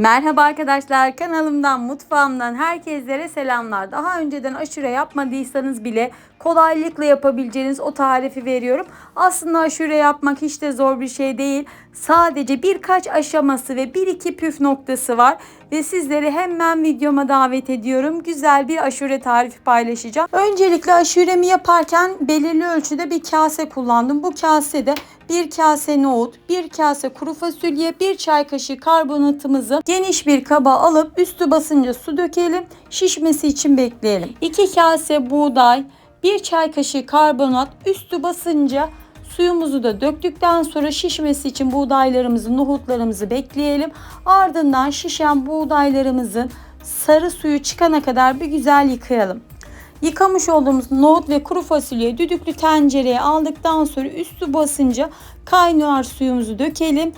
Merhaba arkadaşlar kanalımdan mutfağımdan herkeslere selamlar. Daha önceden aşure yapmadıysanız bile kolaylıkla yapabileceğiniz o tarifi veriyorum. Aslında aşure yapmak hiç de zor bir şey değil. Sadece birkaç aşaması ve bir iki püf noktası var. Ve sizleri hemen videoma davet ediyorum. Güzel bir aşure tarifi paylaşacağım. Öncelikle aşuremi yaparken belirli ölçüde bir kase kullandım. Bu kasede bir kase nohut, bir kase kuru fasulye, bir çay kaşığı karbonatımızı geniş bir kaba alıp üstü basınca su dökelim. Şişmesi için bekleyelim. 2 kase buğday, bir çay kaşığı karbonat üstü basınca Suyumuzu da döktükten sonra şişmesi için buğdaylarımızı, nohutlarımızı bekleyelim. Ardından şişen buğdaylarımızın sarı suyu çıkana kadar bir güzel yıkayalım. Yıkamış olduğumuz nohut ve kuru fasulyeyi düdüklü tencereye aldıktan sonra üstü basınca kaynar suyumuzu dökelim.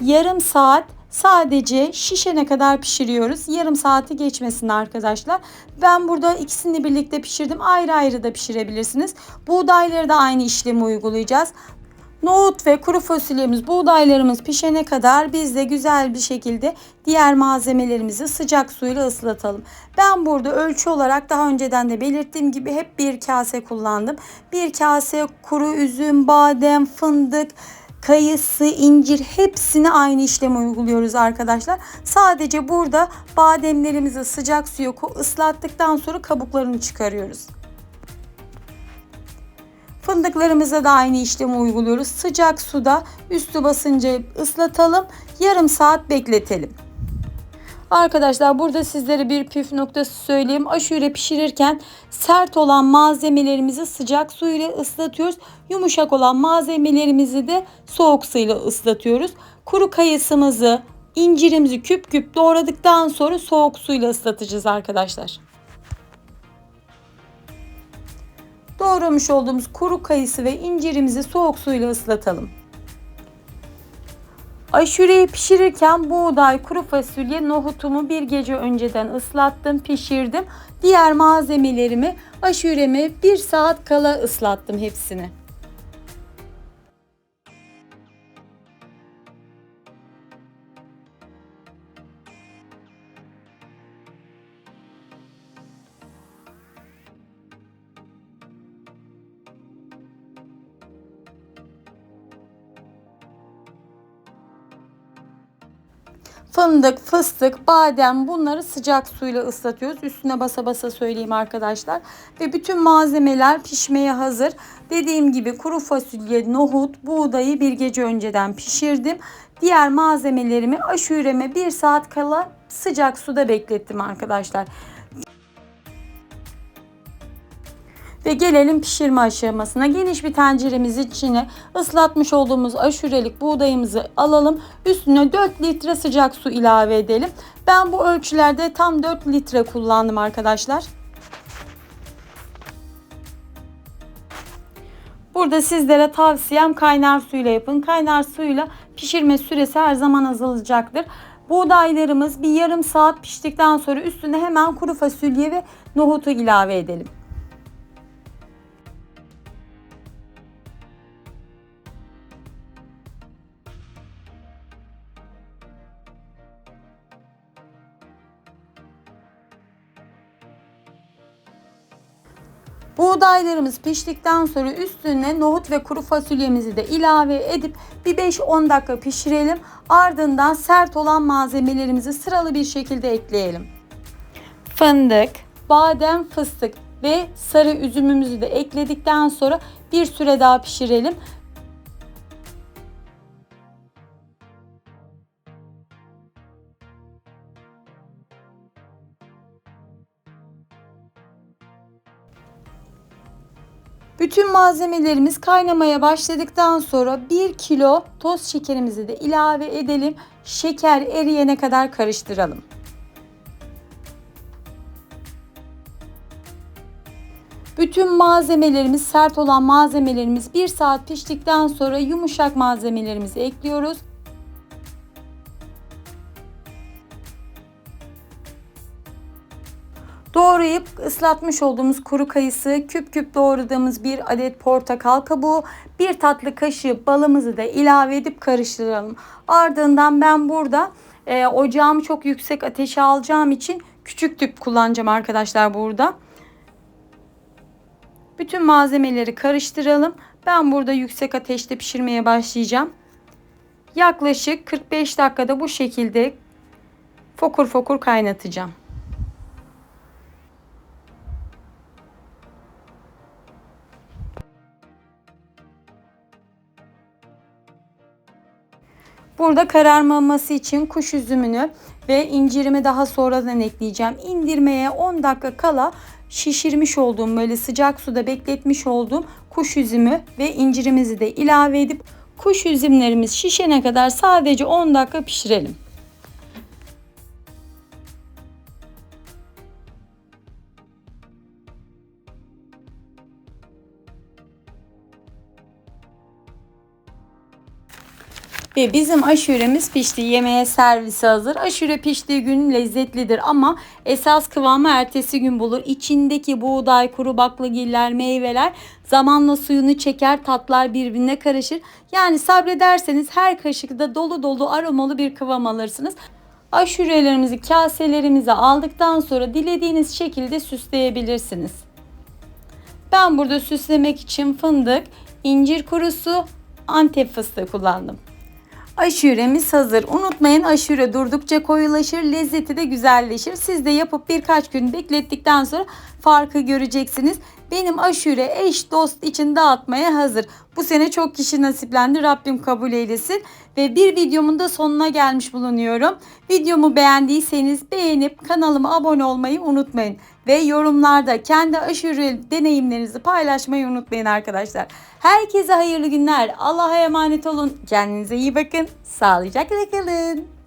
Yarım saat sadece şişene kadar pişiriyoruz. Yarım saati geçmesin arkadaşlar. Ben burada ikisini birlikte pişirdim. Ayrı ayrı da pişirebilirsiniz. Buğdayları da aynı işlemi uygulayacağız. Nohut ve kuru fasulyemiz, buğdaylarımız pişene kadar biz de güzel bir şekilde diğer malzemelerimizi sıcak suyla ıslatalım. Ben burada ölçü olarak daha önceden de belirttiğim gibi hep bir kase kullandım. Bir kase kuru üzüm, badem, fındık, kayısı, incir hepsini aynı işlemi uyguluyoruz arkadaşlar. Sadece burada bademlerimizi sıcak suya ıslattıktan sonra kabuklarını çıkarıyoruz. Fındıklarımıza da aynı işlemi uyguluyoruz. Sıcak suda üstü basınca ıslatalım. Yarım saat bekletelim. Arkadaşlar burada sizlere bir püf noktası söyleyeyim. Aşure pişirirken sert olan malzemelerimizi sıcak suyla ıslatıyoruz. Yumuşak olan malzemelerimizi de soğuk suyla ıslatıyoruz. Kuru kayısımızı, incirimizi küp küp doğradıktan sonra soğuk suyla ıslatacağız arkadaşlar. Doğramış olduğumuz kuru kayısı ve incirimizi soğuk suyla ıslatalım. Aşureyi pişirirken buğday, kuru fasulye, nohutumu bir gece önceden ıslattım, pişirdim. Diğer malzemelerimi aşuremi bir saat kala ıslattım hepsini. Fındık, fıstık, badem bunları sıcak suyla ıslatıyoruz. Üstüne basa basa söyleyeyim arkadaşlar. Ve bütün malzemeler pişmeye hazır. Dediğim gibi kuru fasulye, nohut, buğdayı bir gece önceden pişirdim. Diğer malzemelerimi aşureme bir saat kala sıcak suda beklettim arkadaşlar. Ve gelelim pişirme aşamasına. Geniş bir tenceremiz içine ıslatmış olduğumuz aşurelik buğdayımızı alalım. Üstüne 4 litre sıcak su ilave edelim. Ben bu ölçülerde tam 4 litre kullandım arkadaşlar. Burada sizlere tavsiyem kaynar suyla yapın. Kaynar suyla pişirme süresi her zaman azalacaktır. Buğdaylarımız bir yarım saat piştikten sonra üstüne hemen kuru fasulye ve nohutu ilave edelim. Buğdaylarımız piştikten sonra üstüne nohut ve kuru fasulyemizi de ilave edip bir 5-10 dakika pişirelim. Ardından sert olan malzemelerimizi sıralı bir şekilde ekleyelim. Fındık, badem, fıstık ve sarı üzümümüzü de ekledikten sonra bir süre daha pişirelim. Bütün malzemelerimiz kaynamaya başladıktan sonra 1 kilo toz şekerimizi de ilave edelim. Şeker eriyene kadar karıştıralım. Bütün malzemelerimiz sert olan malzemelerimiz 1 saat piştikten sonra yumuşak malzemelerimizi ekliyoruz. Doğrayıp ıslatmış olduğumuz kuru kayısı, küp küp doğradığımız bir adet portakal kabuğu, bir tatlı kaşığı balımızı da ilave edip karıştıralım. Ardından ben burada e, ocağımı çok yüksek ateşe alacağım için küçük tüp kullanacağım arkadaşlar burada. Bütün malzemeleri karıştıralım. Ben burada yüksek ateşte pişirmeye başlayacağım. Yaklaşık 45 dakikada bu şekilde fokur fokur kaynatacağım. Burada kararmaması için kuş üzümünü ve incirimi daha sonradan ekleyeceğim. İndirmeye 10 dakika kala şişirmiş olduğum böyle sıcak suda bekletmiş olduğum kuş üzümü ve incirimizi de ilave edip kuş üzümlerimiz şişene kadar sadece 10 dakika pişirelim. Ve bizim aşuremiz pişti. Yemeğe servisi hazır. Aşure piştiği gün lezzetlidir ama esas kıvamı ertesi gün bulur. İçindeki buğday, kuru baklagiller, meyveler zamanla suyunu çeker, tatlar birbirine karışır. Yani sabrederseniz her kaşıkta dolu dolu aromalı bir kıvam alırsınız. Aşurelerimizi kaselerimize aldıktan sonra dilediğiniz şekilde süsleyebilirsiniz. Ben burada süslemek için fındık, incir kurusu, antep fıstığı kullandım. Aşuremiz hazır. Unutmayın aşure durdukça koyulaşır, lezzeti de güzelleşir. Siz de yapıp birkaç gün beklettikten sonra farkı göreceksiniz. Benim aşure eş dost için dağıtmaya hazır. Bu sene çok kişi nasiplendi. Rabbim kabul eylesin. Ve bir videomun da sonuna gelmiş bulunuyorum. Videomu beğendiyseniz beğenip kanalıma abone olmayı unutmayın. Ve yorumlarda kendi aşure deneyimlerinizi paylaşmayı unutmayın arkadaşlar. Herkese hayırlı günler. Allah'a emanet olun. Kendinize iyi bakın. Sağlıcakla kalın.